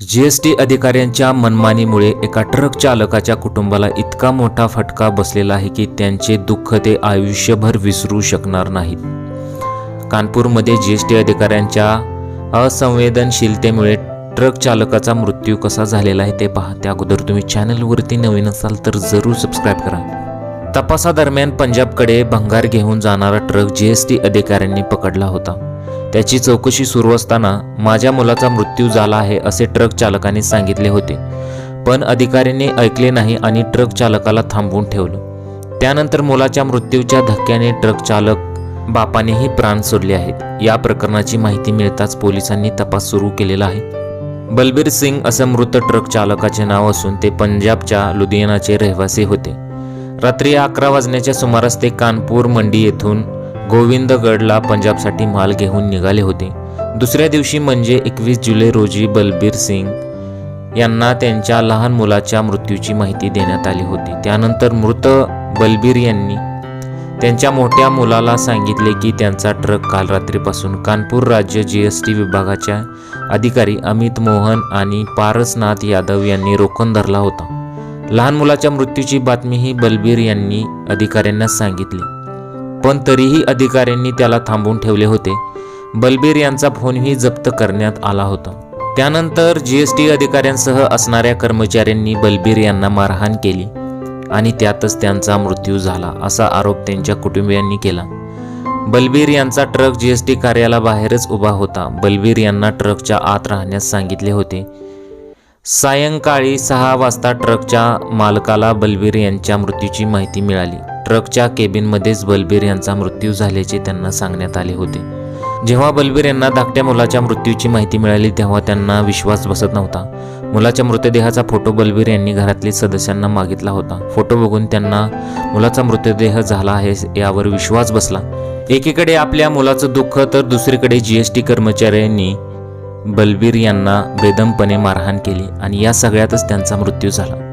जी S T अधिकाऱ्यांच्या मनमानीमुळे एका truck चालकाच्या कुटुंबाला इतका मोठा फटका बसलेला आहे की त्यांचे दुःख ते आयुष्यभर विसरू शकणार नाहीत. कानपूरमध्ये जी एस टी अधिकाऱ्यांच्या असंवेदनशीलतेमुळे ट्रक चालकाचा मृत्यू कसा झालेला आहे ते पहा. त्या अगोदर तुम्ही चॅनलवरती नवीन असाल तर जरूर सबस्क्राईब करा. तपासादरम्यान पंजाबकडे भंगार घेऊन जाणारा ट्रक जी एस टी अधिकाऱ्यांनी पकडला होता. त्याची चौकशी सुरू असताना माझ्या मुलाचा मृत्यू झाला आहे असे ट्रक चालकाने सांगितले होते. पण अधिकाऱ्यांनी ऐकले नाही आणि ट्रक चालकाला थांबवून ठेवलं. त्यानंतर मुलाच्या मृत्यूच्या धक्क्याने ट्रक चालक बापानेही प्राण सोडले आहेत. या प्रकरणाची माहिती मिळताच पोलिसांनी तपास सुरू केलेला आहे. बलबीर सिंग असं मृत ट्रक चालकाचे नाव असून ते पंजाबच्या लुधियानाचे रहिवासी होते. रात्री अकरा वाजण्याच्या सुमारास ते कानपूर मंडी येथून गोविंदगडला पंजाबसाठी माल घेऊन निघाले होते. दुसऱ्या दिवशी म्हणजे एकवीस जुलै रोजी बलबीर सिंग यांना त्यांच्या लहान मुलाच्या मृत्यूची माहिती देण्यात आली होती. त्यानंतर मृत बलबीर यांनी त्यांच्या मोठ्या मुलाला सांगितले की त्यांचा ट्रक काल रात्रीपासून कानपूर राज्य जी एस टी विभागाच्या अधिकारी अमित मोहन आणि पारसनाथ यादव यांनी रोखून धरला होता. लहान मुलाच्या मृत्यूची बातमीही बलबीर यांनी अधिकाऱ्यांना सांगितली. पण तरीही अधिकाऱ्यांनी त्याला थांबवून ठेवले होते. बलबीर यांचा फोनही जप्त करण्यात आला होता. त्यानंतर जी एस टी अधिकाऱ्यांसह असणाऱ्या कर्मचाऱ्यांनी बलबीर यांना मारहाण केली आणि त्यातच त्यांचा मृत्यू झाला असा आरोप त्यांच्या कुटुंबियांनी केला. बलबीर यांचा ट्रक जी एस टी कार्यालयाबाहेरच उभा होता. बलबीर यांना ट्रकच्या आत राहण्यास सांगितले होते. सायंकाळी सहा वाजता ट्रकच्या मालकाला बलबीर यांच्या मृत्यूची माहिती मिळाली. ट्रकच्या केबिनमध्येच बलबीर यांचा मृत्यू झाल्याचे त्यांना सांगण्यात आले होते. जेव्हा बलबीर यांना धाकट्या मुलाच्या मृत्यूची माहिती मिळाली तेव्हा त्यांना विश्वास बसत नव्हता. मुलाच्या मृतदेहाचा फोटो बलबीर यांनी घरातील सदस्यांना मागितला होता. फोटो बघून त्यांना मुलाचा मृतदेह झाला आहे यावर विश्वास बसला. एकीकडे आपल्या मुलाचं दुःख तर दुसरीकडे जी एस टी कर्मचाऱ्यांनी बलबीर यांना बेदमपणे मारहाण केली आणि या सगळ्यातच त्यांचा मृत्यू झाला.